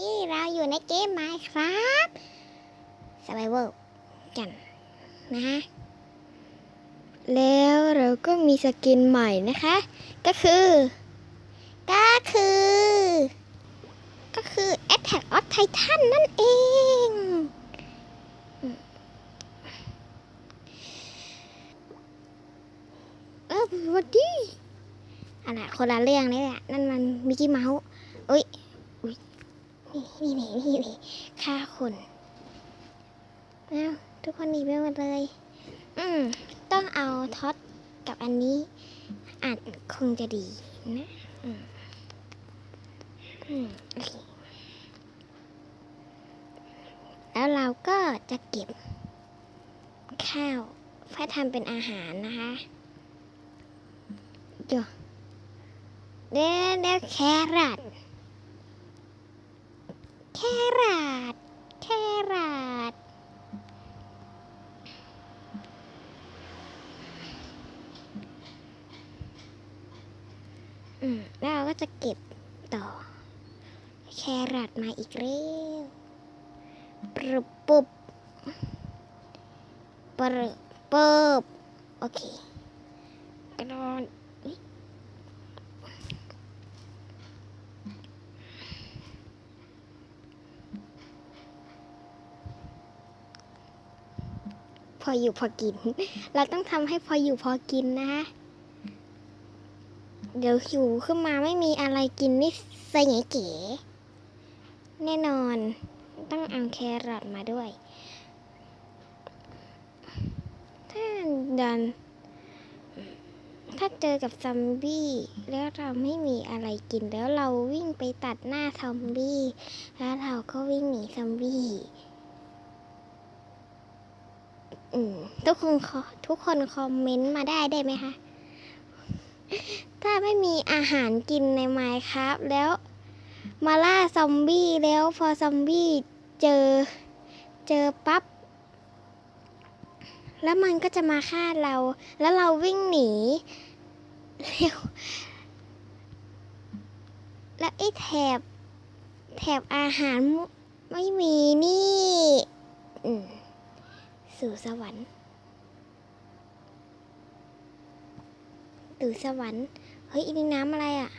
นี่เราอยู่ในเกมไมค์ครับสไ i เวอร์กันนะฮะแล้วเราก็มีสกินใหม่นะคะ ก็คือ ก็คือ ก็คือ Attack of Titan นั่นเอง เออวัสดีอะไรคนละเรื่องนี่แหละ นั่นมันมิกกี้เมาส์ นี่นี่นี่นี่ฆ่าคนอ้าวทุกคนหนีไปหมดเลย อืม ต้องเอาท็อตกับอันนี้อาจคงจะดีนะ อืม อืมโอเคแล้วเราก็จะเก็บข้าวเพื่อทำเป็นอาหารนะคะเดี๋ยวเดี๋ยวเดี๋ยวแครอท แครอทแครอทอืมแล้วเราก็จะเก็บต่อ แครอทมาอีกแล้วปรึบปุบปรึบปุบโอเคกระโดด พออยู่พอกิน เราต้องทำให้พออยู่พอกินนะคะ เดี๋ยวหิวขึ้นมาไม่มีอะไรกินนี่เสยเก๋แน่นอน ต้องเอาแครอทมาด้วย ถ้าดัน ถ้าเจอกับซอมบี้ แล้วเราไม่มีอะไรกินแล้วเราวิ่งไปตัดหน้าซอมบี้ แล้วเราก็วิ่งหนีซอมบี้ อืมทุกคนทุกคนคอมเมนต์มาได้ได้ไหมคะ ถ้าไม่มีอาหารกินในไมค์ครับ แล้วมาล่าซอมบี้แล้วพอซอมบี้เจอเจอปั๊บแล้วมันก็จะมาฆ่าเรา แล้วเราวิ่งหนีแล้วแล้วไอ้แถบ แถบอาหารไม่มีนี่ อืม สู่สวรรค์สู่สวรรค์ เฮ้ยอันนี่น้ำอะไรอะ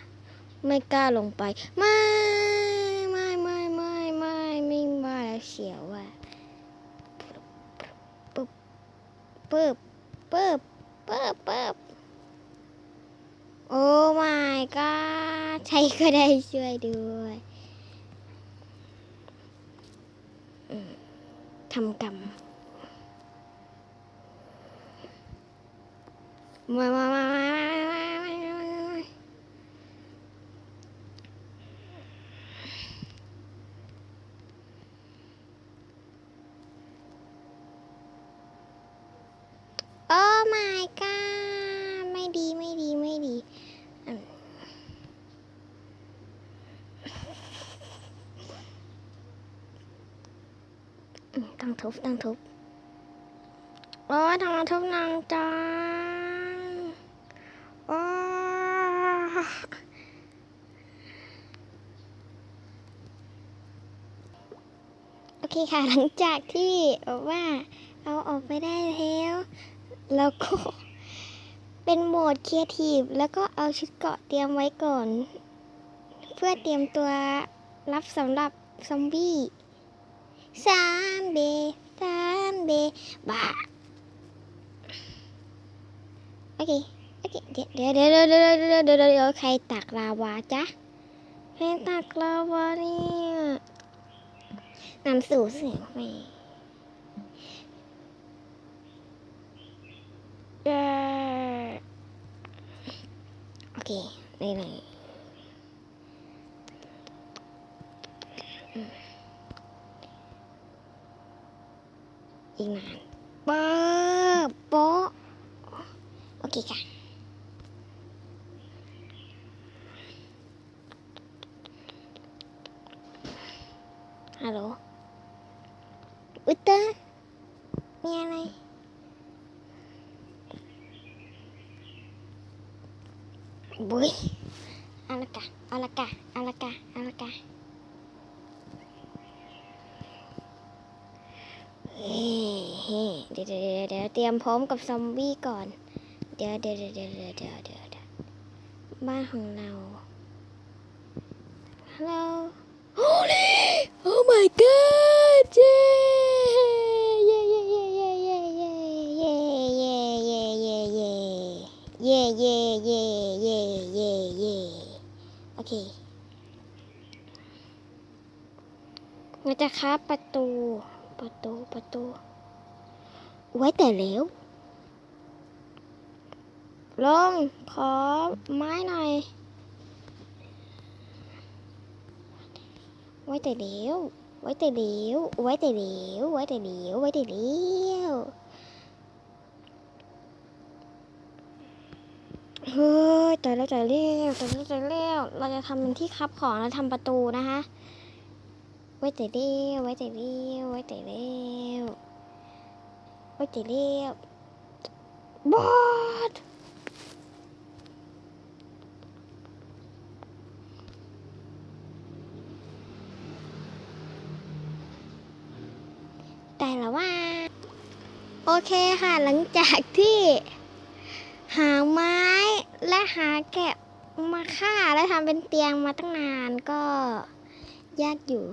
ไม่กล้าลงไป ไม่ไม่ไม่ไม่ไม่ไม่มาแล้วเสียวอะปึ๊บปึ๊บปึ๊บปึ๊บปึ๊บโอ้ my god ใครก็ได้ช่วยด้วยทำกรรม มามามามามามามาโอ้ my god ไม่ดีไม่ดีไม่ดีอืมอืมต้องทุบต้องทุบโอ้ทำไมทุบนางจัง เคค่ะ หลังจากที่ว่าเอาออกไปได้แล้วแล้วก็เป็นโหมดเครียทีฟแล้วก็เอาชุดเกาะเตรียมไว้ก่อน เพื่อเตรียมตัวรับสำหรับซอมบี้ซามเบซามเบบ้าโอเคโอเคเดี๋ยวเดี๋ยวเดี๋ยวเดี๋ยวเดี๋ยวเดี๋ยวใครตักลาวาจ๊ะใครตักลาวาเนี่ย นำสู่เสียงไปเย้โอเคนี่เลยอีกนานเปิบโป๊โอเคค่ะฮัลโหล อุตะมีอะไร บุยอาละกะเอาละกะเอาละกะเอาละกะเเฮ้เดี๋ยวเดี๋ยวเดี๋ยวเตรียมพร้อมกับซอมบี้ก่อน เดี๋ยวเดี๋ยวเดี๋ยวเดี๋ยวเดี๋ยวเดี๋ยวบ้านของเราฮัลโหลโอ้โ Oh my god! Yeah! เย้เย้เย้โอเคเราจะครับประตู ประตู ประตู ไว้แต่แล้วลง ขอไม้หน่อย ไว้แต่เดียว ไว้แต่เดียว ไว้แต่เดียว ไว้แต่เดียว ไว้แต่เดียวเฮ้ ยตายแล้วตายแล้วตายแล้วตายแล้วเราจะทำเป็นที่คับของแล้วทำประตูนะคะ ไว้แต่เดียวไว้แต่เดียวไว้แต่เดียวไว้แต่เดียวบอสแต่ละว่า โอเคค่ะหลังจากที่หาไม้ และหาแกะมาฆ่าและทำเป็นเตียงมาตั้งนานก็ยากอยู่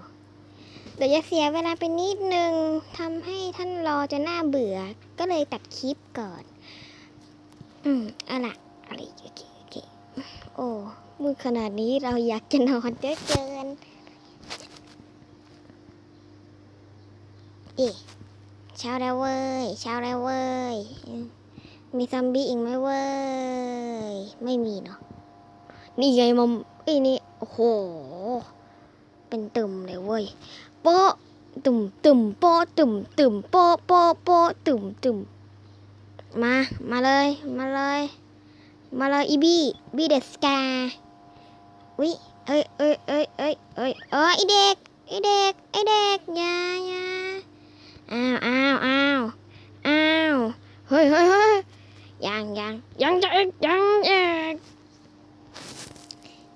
เดี๋ยวจะเสียเวลาไปนิดนึงทำให้ท่านรอจะน่าเบื่อ ก็เลยตัดคลิปก่อน อืมเอาล่ะอะไรโอเคโอเคโอ้มืดขนาดนี้เราอยากจะนอนเยอะเกิน เอ๊ะเช้าแล้วเว้ย เช้าแล้วเว้ย มีซอมบี้อีกไหมเว้ย ไม่มีเนาะ นี่ไงมัมเอ้นี่ โอ้โห เป็นตุ่มเลยเว้ยโป๊ะตุ่มตุ่มโป๊ะตุ่มตุ่มโป๊ะโป๊ะโป๊ะตุ่มตุ่มมา มาเลย มาเลย มาเลยอีบี้บี้เดสกาวิเอ้ยเอ้ยเอ้ยเอ้ยเอ้ยเออไอเด็กไอเด็กไอเด็กยายาอ้าวอ้าวอ้าวอ้าวเฮ้ยเฮ้ยเฮ้ย ยังยังยังจะอีกยังอีก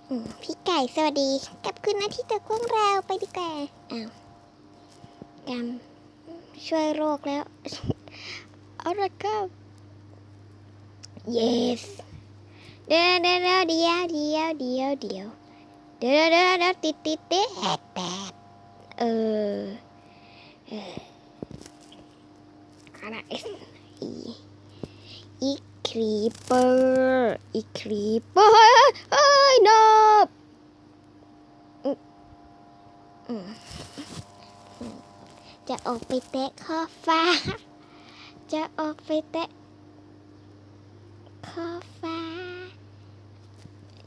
อืมพี่ไก่สวัสดีกลับคืนนะที่ตะกวงเราไปดีกว่าอ้าวกำช่วยโรคแล้วเอาละครับ yes เดี๋ยวเดี๋ยวเดี๋ยวเดี๋ยวเดี๋ยวเดี๋ยวเดี๋ยวเดี๋ยวเดี๋ยวเดี๋ยวติดติดติดแตดแตดเอออะไรอี อีครีเปอร์อีครีเปอร์เฮ้ยนบอืมอืมจะออกไปแตะข้อฟ้า จะออกไปแตะข้อฟ้า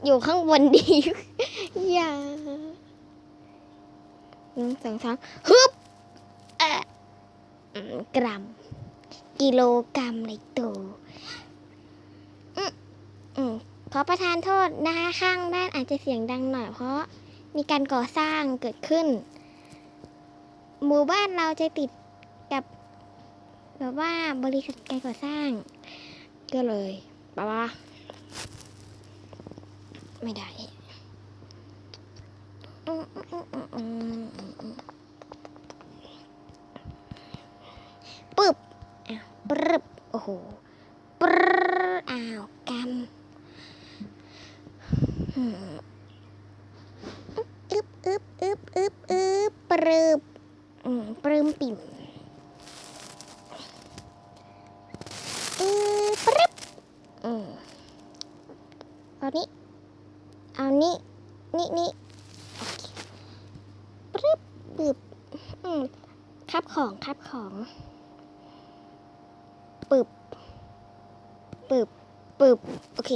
อยู่ข้างบนดี อย่าหนึ่งสองสามฮึบกรัม กิโลกรัมเลยตัว อประทานโทษนะคะข้างบ้านอาจจะเสียงดังหน่อยเพราะมีการก่อสร้างเกิดขึ้น หมู่บ้านเราจะติดกับแบบว่าบริษัทการก่อสร้าง ก็เลยปะวะไม่ได้อืมอืมอืมอืมอืมอืมปึ๊บอ้าวปรึบโอ้โหปรึบอ้าวกำอืมอึบอึบอึบอึบอึบปรึบอืมปรึมปิ่มอือปรึบอืมเอานี้ เอานี้นี่นี่ปรึบปึบอืมคับของคับของปึบปึบปึบโอเค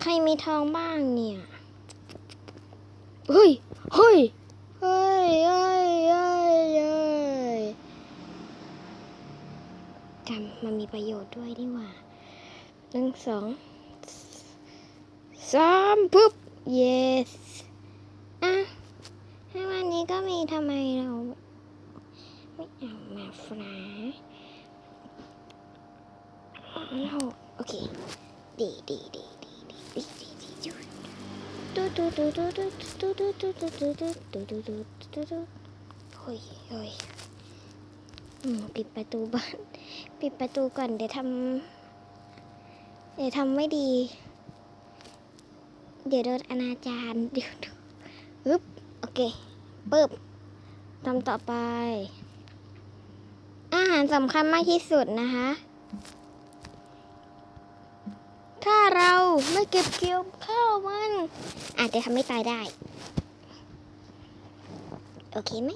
ใครมีทองบ้างเนี่ย เฮ้ย เฮ้ย เฮ้ยเฮ้ยเฮ้ยเฮ้ยจำมันมีประโยชน์ด้วยนี่หว่าหนึ่งสอง สามปึ๊บ yes อะถ้าวันนี้ก็มีทำไมเราไม่เอามาฟราเราโอเค ดีดีดีดีดีดีดีดีดูดูดูดูดูดูดูดูดูดูดูดูดูดูดูดูดูอ้ยโอ้ยอืมปิดประตูบ้าน ปิดประตูก่อนเดี๋ยวทำเดี๋ยวทำไม่ดี เดี๋ยวโดนอนาจารเดี๋ยวดูอึ๊บโอเคปึ๊บทำต่อไป อาหารสำคัญมากที่สุดนะคะ ถ้าเราไม่เก็บเกี่ยวข้าวมัน อาจจะทำให้ตายได้ โอเคไหม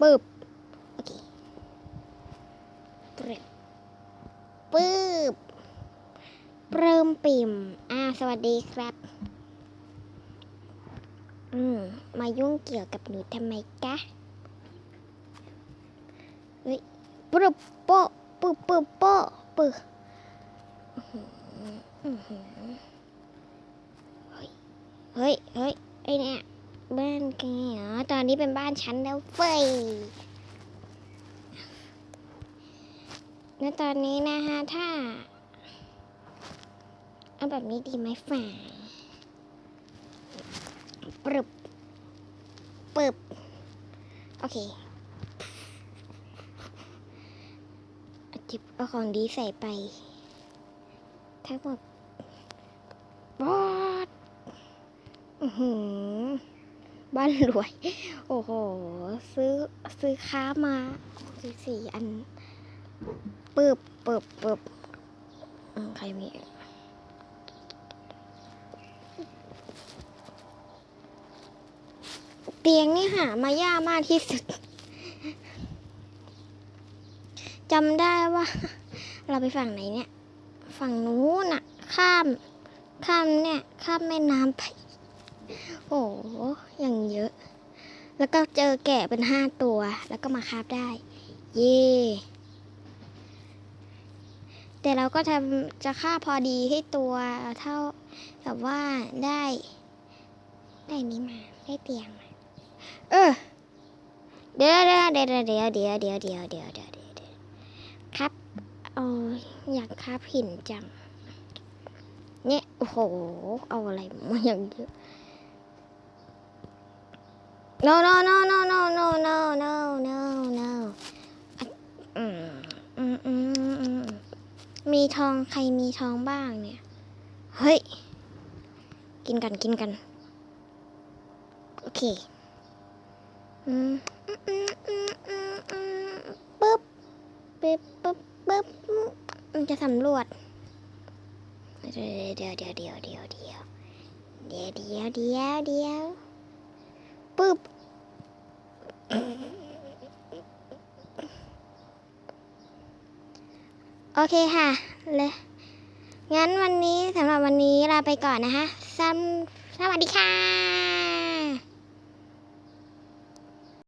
ปึ๊บ โอเคเปรียบ ปึ๊บเริ่มปิ่ม อ่า สวัสดีครับ อืม มายุ่งเกี่ยวกับหนูทำไมกะเฮ้ยปึ๊บโป๊ะปึ๊บปึ๊บโป๊ะปึ๊บเฮ้ย เฮ้ยเฮ้ยไอเนี่ย บ้านแกเหรอ ตอนนี้เป็นบ้านฉันแล้วเฟ้ย แล้วตอนนี้นะฮะถ้า เอาแบบนี้ดีไหมฝ่าปรึบปึบโอเคจิบเอาของดีใส่ไป ทั้งหมดบอดอือหือบ้านรวย โอ้โห ซื้อซื้อค้ามาสี่สี่อัน ปึบปึบปึบใครมีเตียงนี่หามายากมากที่สุดจำได้ว่า เราไปฝั่งไหนเนี่ย ฝั่งนู้นอะข้าม ข้ามเนี่ย ข้ามแม่น้ำไป โอ้โหอย่างเยอะ แล้วก็เจอแกะเป็นห้าตัว แล้วก็มาคาบได้ เย่ แต่เราก็ทำจะค่าพอดีให้ตัวเท่ากับว่าได้ ได้นี้มาได้เตียงมา เออ เดี๋ยวเดี๋ยวเดี๋ยวเดี๋ยวเดี๋ยวเดี๋ยวเดี๋ยวเดี๋ยวเดี๋ยวเดี๋ยวครับเอาอยากครับหินจัง เนี่ยโอ้โห เอาอะไรมาอย่างเยอะ no no no no no no no no no no อะอืมอืมอืมอืม มีทองใครมีทองบ้างเนี่ย เฮ้ย กินกันกินกัน โอเค อืมอืมอืมอืมอืมปึ๊บปึ๊บปึ๊บปึ๊บมันจะสำรวจเรียวเดี๋ยวเดี๋ยวเดี๋ยวเดี๋ยวเดี๋ยวเดี๋ยวเดี๋ยวเดี๋ยวเดี๋ยวปึ๊บ โอเคค่ะเลยงั้นวันนี้สำหรับวันนี้ลาไปก่อนนะคะสำสวัสดีค่ะ